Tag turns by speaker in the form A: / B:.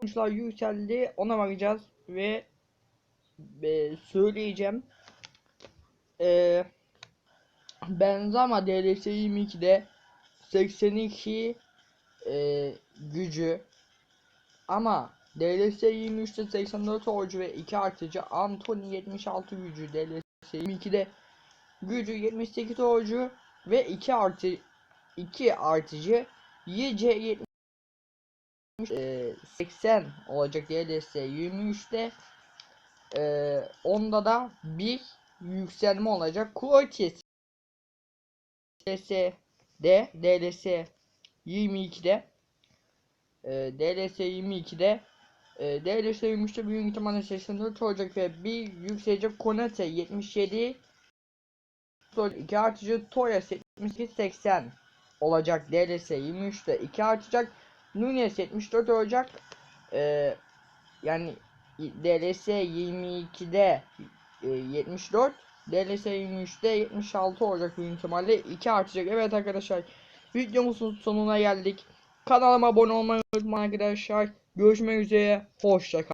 A: Sonuçlar yükseldi. Ona bakacağız ve e, söyleyeceğim. E, Benzema DLS 22'de 82 e, gücü ama DLS 23'te 84 oyuncu ve 2 artıcı Anthony 76 gücü DLS 22'de gücü 78 oyuncu ve 2 artı 2 artıcı YC 70 e, 80 olacak DLS 23'te e, onda da bir yükselme olacak. Kroatia DLS'de DLS 22'de e, DLS 22'de e, DLS 23'te büyük ihtimalle 84 olacak ve bir yükselecek Konate 77 2 artıcı Toya 78 80 olacak. DLS 23'te 2 artacak Nunes 74 olacak e, yani DLS 22'de e, 74 DLS 23'te 76 olacak büyük ihtimalle 2 artacak. Evet arkadaşlar videomuzun sonuna geldik. Kanalıma abone olmayı unutmayın arkadaşlar. Görüşmek üzere. Hoşça kalın.